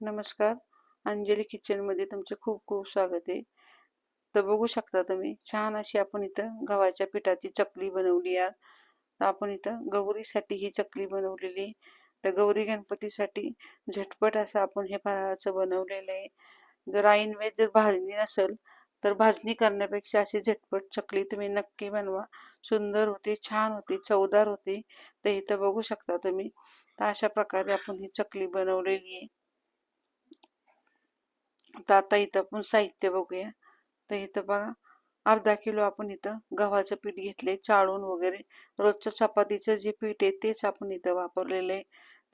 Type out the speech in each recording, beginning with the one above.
नमस्कार. अंजली किचनमध्ये तुमचे खूप खूप स्वागत आहे. तर बघू शकता तुम्ही छान अशी आपण इथं गव्हाच्या पिठाची चकली बनवली आहे. तर आपण इथं गौरीसाठी ही चकली बनवलेली तर गौरी गणपतीसाठी झटपट असं आपण हे फराळाचं बनवलेलं आहे. जर ऐन वेळेस जर भाजणी नसेल तर भाजणी करण्यापेक्षा अशी झटपट चकली तुम्ही नक्की बनवा. सुंदर होती छान होती चवदार होती. तर इथं बघू शकता तुम्ही तर अशा प्रकारे आपण ही चकली बनवलेली आहे. तर आता इथं आपण साहित्य बघूया. तर इथं बघा अर्धा किलो आपण इथं गव्हाचं पीठ घेतले चाळून वगैरे. रोजचं चपातीचं जे पीठ आहे तेच आपण इथं वापरलेलं आहे.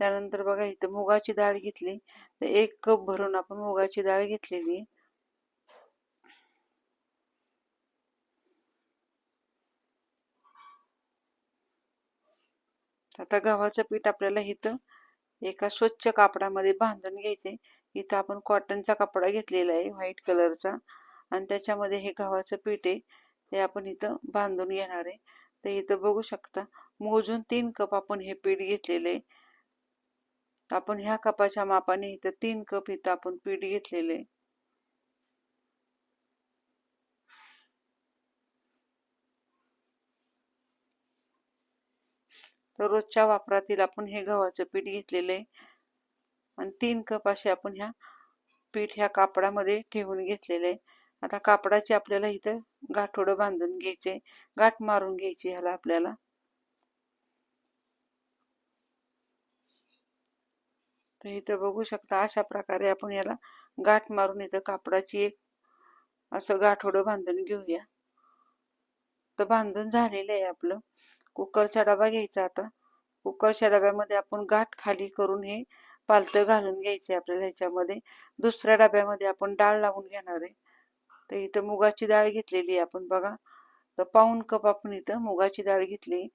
त्यानंतर बघा इथं मुगाची डाळ घेतली. तर एक कप भरून आपण मुगाची डाळ घेतलेली आता गव्हाचं पीठ आपल्याला इथं एका स्वच्छ कापडामध्ये बांधून घ्यायचे इथं आपण कॉटनचा कपडा घेतलेला आहे व्हाईट कलरचा. आणि त्याच्यामध्ये हे गव्हाचं पीठ आहे ते आपण इथं बांधून घेणार आहे. तर इथं बघू शकता मोजून तीन कप आपण हे पीठ घेतलेले आहे. आपण ह्या कपाच्या मापाने इथं तीन कप इथं आपण पीठ घेतलेले आहे. तर रोजच्या वापरातील आपण हे गव्हाचं पीठ घेतलेलं आहे. आणि तीन कप असे आपण ह्या पीठ ह्या कापडामध्ये ठेवून घेतलेले आहे आता कापडाची आपल्याला इथं गाठोडं बांधून घ्यायचे गाठ मारून घ्यायची ह्याला आपल्याला. तर इथं बघू शकता अशा प्रकारे आपण याला गाठ मारून इथं कापडाची एक असं गाठोडं बांधून घेऊया. तर बांधून झालेलं आहे आपलं. कुकरचा डबा घ्यायचा आता. कुकरच्या डब्यामध्ये आपण गाठ खाली करून हे पालतं घालून घ्यायचे आपल्याला ह्याच्यामध्ये. दुसऱ्या डब्यामध्ये आपण डाळ लावून घेणार आहे. तर इथं मुगाची डाळ घेतलेली आहे आपण बघा. तर पाऊन कप आपण इथं मुगाची डाळ घेतली.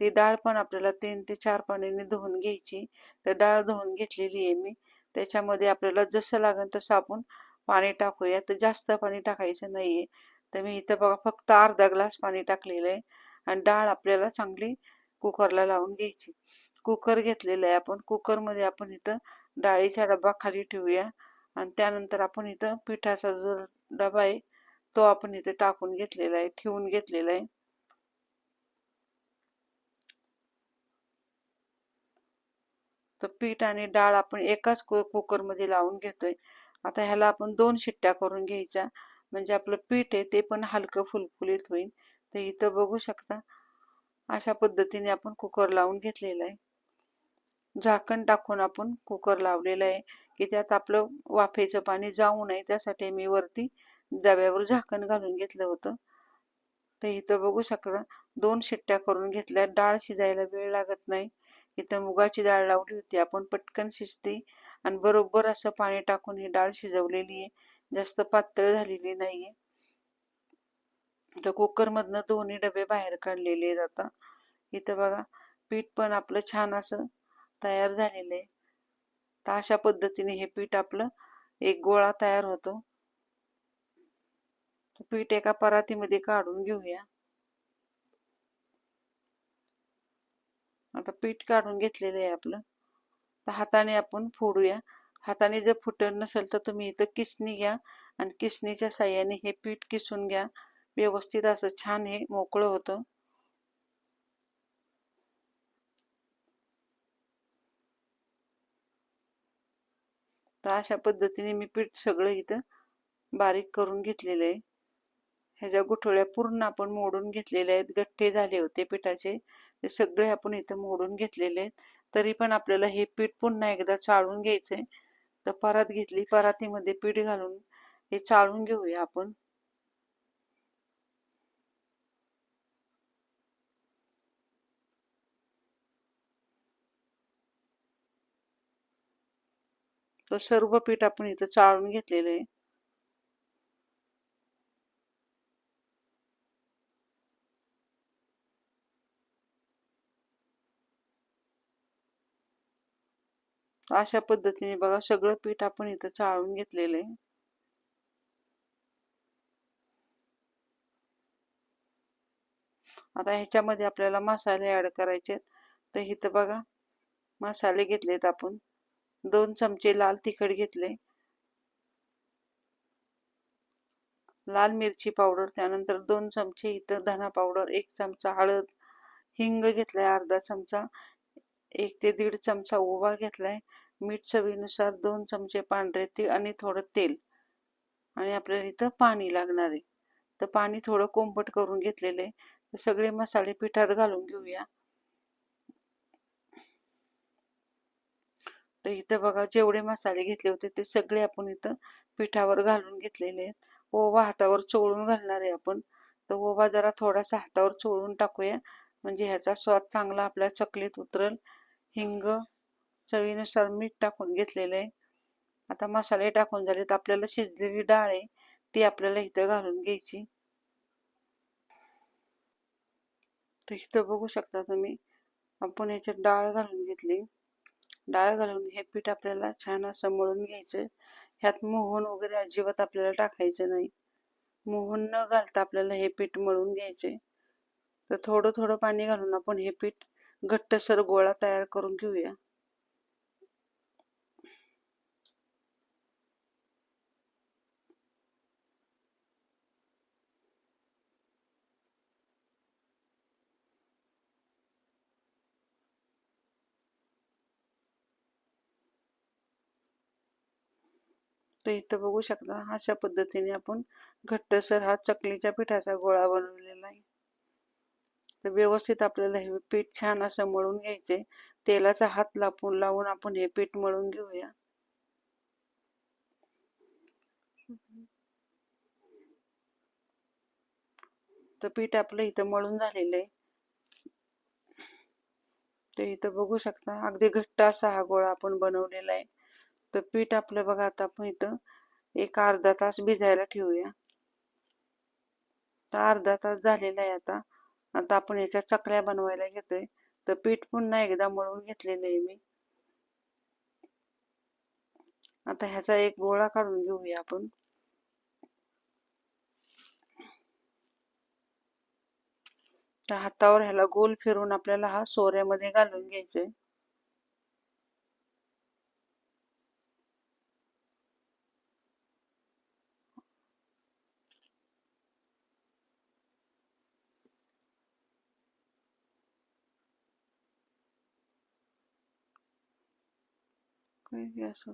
ती डाळ पण आपल्याला तीन ते चार पाण्याने धुवून घ्यायची. तर डाळ धुवून घेतलेली आहे मी. त्याच्यामध्ये आपल्याला जसं लागेल तसं आपण पाणी टाकूया. तर जास्त पाणी टाकायचं नाहीये. तर मी इथं बघा फक्त अर्धा ग्लास पाणी टाकलेलं आहे. आणि डाळ आपल्याला चांगली कुकरला लावून घ्यायची. कुकर घेतलेला आहे. आपण कुकरमध्ये आपण इथं डाळीचा डबा खाली ठेवूया. आणि त्यानंतर आपण इथं पिठाचा जो डबा आहे तो आपण इथं टाकून घेतलेला आहे ठेवून घेतलेला आहे. तर पीठ आणि डाळ आपण एकाच कुकरमध्ये लावून घेतोय. आता ह्याला आपण दोन शिट्ट्या करून घ्यायच्या. म्हणजे आपलं पीठ आहे ते पण हलकं फुलफुलीत होईल. तर इथं बघू शकता अशा पद्धतीने आपण कुकर लावून घेतलेला आहे. झाकण टाकून आपण कुकर लावलेलं आहे. की त्यात आपलं वाफेचं पाणी जाऊ नये त्यासाठी मी वरती डब्यावर झाकण घालून घेतलं होतं. तर इथं बघू शकता दोन शिट्ट्या करून घेतल्या. डाळ शिजायला वेळ लागत नाही. इथं मुगाची डाळ लावली होती. आपण पटकन शिजते. आणि बरोबर असं पाणी टाकून ही डाळ शिजवलेली आहे. जास्त पातळ झालेली नाहीये. तर कुकर मधनं दोन्ही डबे बाहेर काढलेले आहेत आता. इथं बघा पीठ पण आपलं छान असं तयार झालेलं आहे. तर अशा पद्धतीने हे पीठ आपलं एक गोळा तयार होतो. पीठ एका परातीमध्ये काढून घेऊया. आता पीठ काढून घेतलेलं आहे आपलं. तर हाताने आपण फोडूया. हाताने जर फुटत नसेल तर तुम्ही इथं किसणी घ्या आणि किसणीच्या साह्याने हे पीठ किसून घ्या. व्यवस्थित असं छान हे मोकळं होतं. तर अशा पद्धतीने मी पीठ सगळं इथं बारीक करून घेतलेलं आहे. ह्याच्या गुठळ्या पूर्ण आपण मोडून घेतलेल्या आहेत. गठ्ठे झाले होते पिठाचे. ते सगळे आपण इथं मोडून घेतलेले आहेत. तरी पण आपल्याला हे पीठ पुन्हा एकदा चाळून घ्यायचंय. तर परात घेतली. परातीमध्ये पीठ घालून हे चाळून घेऊया आपण. तर सर्व पीठ आपण इथं चाळून घेतलेलं आहे. अशा पद्धतीने बघा सगळं पीठ आपण इथं चाळून घेतलेलं आहे. आता ह्याच्यामध्ये आपल्याला मसाले ऍड करायचे तर इथं बघा मसाले घेतलेत आपण. दोन चमचे लाल तिखट घेतले. लाल मिरची पावडर त्यानंतर दोन चमचे इथं धना पावडर एक चमचा हळद हिंग घेतलाय अर्धा चमचा एक ते दीड चमचा ओवा घेतलाय. मीठ चवीनुसार दोन चमचे पांढरे तीळ आणि थोडं तेल. आणि आपल्याला इथं पाणी लागणार आहे. तर पाणी थोडं कोंबट करून घेतलेलं आहे. सगळे मसाले पिठात घालून घेऊया. तर इथं बघा जेवढे मसाले घेतले होते ते सगळे आपण इथं पिठावर घालून घेतलेले आहेत. ओवा हातावर चोळून घालणार आहे आपण. तर ओवा जरा थोडासा हातावर चोळून टाकूया. म्हणजे ह्याचा स्वाद चांगला आपल्या चकलीत उतरल. हिंग चवीनुसार मीठ टाकून घेतलेलं आहे. आता मसाले टाकून झाले तर आपल्याला शिजलेली डाळ आहे ती आपल्याला इथं घालून घ्यायची. तर इथं बघू शकता तुम्ही आपण ह्याच्यात डाळ घालून घेतली. डाळ घालून हे पीठ आपल्याला छान असं मळून घ्यायचं. ह्यात मोहन वगैरे अजिबात आपल्याला टाकायचं नाही. मोहन न घालता आपल्याला हे पीठ मळून घ्यायचे तर थोडं थोडं पाणी घालून आपण हे पीठ घट्टसर गोळा तयार करून घेऊया. तर इथं बघू शकता अशा पद्धतीने आपण घट्टसर हा चकलीच्या पिठाचा गोळा बनवलेला आहे. तर व्यवस्थित आपल्याला हे पीठ छान असं मळून घ्यायचे. तेलाचा हात लापून लावून आपण हे पीठ मळून घेऊया. तर पीठ आपलं इथं मळून झालेलं आहे. ते इथं बघू शकता अगदी घट्ट असा हा गोळा आपण बनवलेला आहे. तर पीठ आपलं बघा आता आपण इथं एक अर्धा तास भिजायला ठेवूया. तर अर्धा तास झालेला आहे आता. आता आपण याच्या चकल्या बनवायला घेतोय. तर पीठ पुन्हा एकदा मळून घेतलेलं आहे मी आता ह्याचा एक गोळा काढून घेऊया आपण. तर हातावर ह्याला गोल फिरून आपल्याला हा सोऱ्यामध्ये घालून घ्यायचंय. गॅस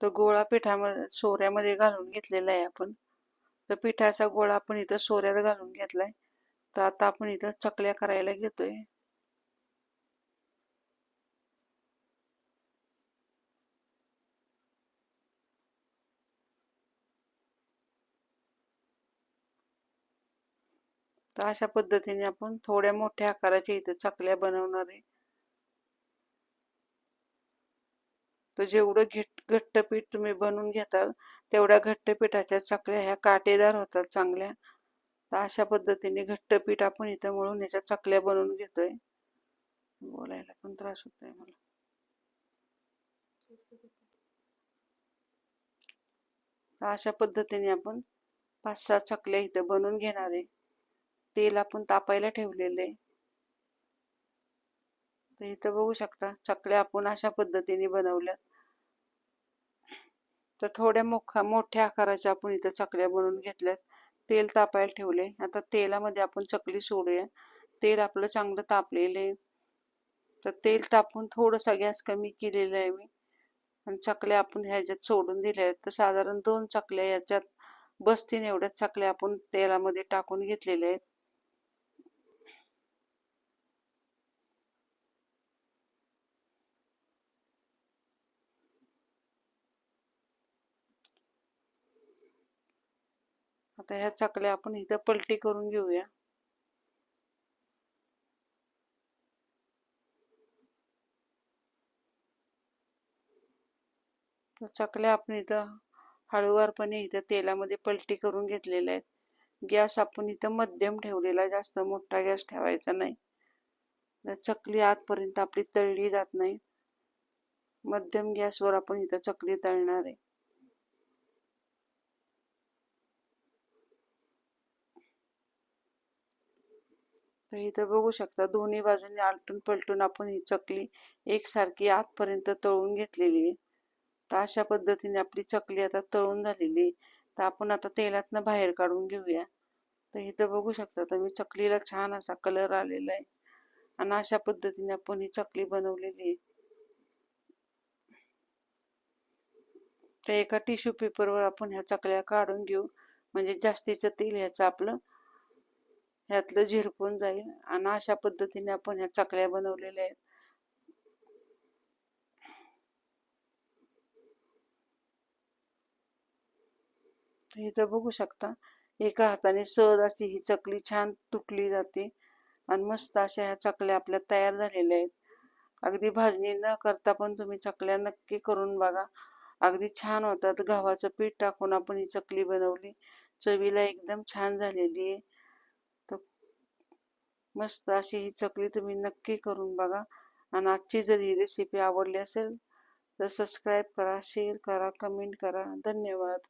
तर गोळा पिठामध्ये सोऱ्यामध्ये घालून घेतलेला आहे आपण. तर पिठाचा गोळा आपण इथं सोऱ्यात घालून घेतलाय. तर आता आपण इथं चकल्या करायला घेतोय. तर अशा पद्धतीने आपण थोड्या मोठ्या आकाराच्या इथं चकल्या बनवणार आहे. तर जेवढं घट घट्ट पीठ तुम्ही बनवून घेताल तेवढ्या घट्ट पिठाच्या चकल्या ह्या काटेदार होतात चांगल्या. तर अशा पद्धतीने घट्ट पीठ आपण इथं मळून ह्याच्या चकल्या बनवून घेतोय. बोलायला पण त्रास होत आहे मला. अशा पद्धतीने आपण पाच सहा चकल्या इथं बनवून घेणार आहे. तेल आपण तापायला ठेवलेले तर इथं बघू शकता चकल्या आपण अशा पद्धतीने बनवल्यात. तर थोड्या मोठ्या मोठ्या आकाराच्या आपण इथं चकल्या बनवून घेतल्यात. तेल तापायला ठेवले आता तेलामध्ये आपण चकली सोडूया. तेल आपलं चांगलं तापलेलं आहे. तर तेल तापून थोडासा गॅस कमी केलेला आहे मी. आणि चकल्या आपण ह्याच्यात सोडून दिल्या आहेत. तर साधारण दोन चकल्या ह्याच्यात बसतीन एवढ्या चकल्या आपण तेलामध्ये टाकून घेतलेल्या आहेत. आता ह्या चकल्या आपण इथं पलटी करून घेऊया. चकल्या आपण इथं हळूवारपणे इथं तेलामध्ये पलटी करून घेतलेल्या आहेत. गॅस आपण इथं मध्यम ठेवलेला जास्त मोठा गॅस ठेवायचा नाही. चकली आतपर्यंत आपली तळली जात नाही. मध्यम गॅसवर आपण इथं चकली तळणार आहे. तर इथं बघू शकता दोन्ही बाजूने आलटून पलटून आपण ही चकली एकसारखी आतपर्यंत तळून घेतलेली आहे. तर अशा पद्धतीने आपली चकली आता तळून झालेली आहे. तर आपण आता तेलातनं बाहेर काढून घेऊया. तर इथं बघू शकता मी चकलीला छान असा कलर आलेला आहे. आणि अशा पद्धतीने आपण ही चकली बनवलेली आहे. तर एका टिश्यू पेपरवर आपण ह्या चकल्या काढून घेऊ. म्हणजे जास्तीचं तेल ह्याचं आपलं ह्यातलं झिरपून जाईल आणि अशा पद्धतीने आपण ह्या चकल्या बनवलेल्या आहेत. इथं बघू शकता एका हाताने सहज अशी ही चकली छान तुटली जाते आणि मस्त अशा ह्या चकल्या आपल्या तयार झालेल्या आहेत. अगदी भाजणी न करता पण तुम्ही चकल्या नक्की करून बघा. अगदी छान होतात. गव्हाचं पीठ टाकून आपण ही चकली बनवली. चवीला एकदम छान झालेली आहे. मस्त अशी ही चकली तुम्ही नक्की करून बघा. आणि आजची जर ही रेसिपी आवडली असेल तर सबस्क्राईब करा शेअर करा कमेंट करा. धन्यवाद.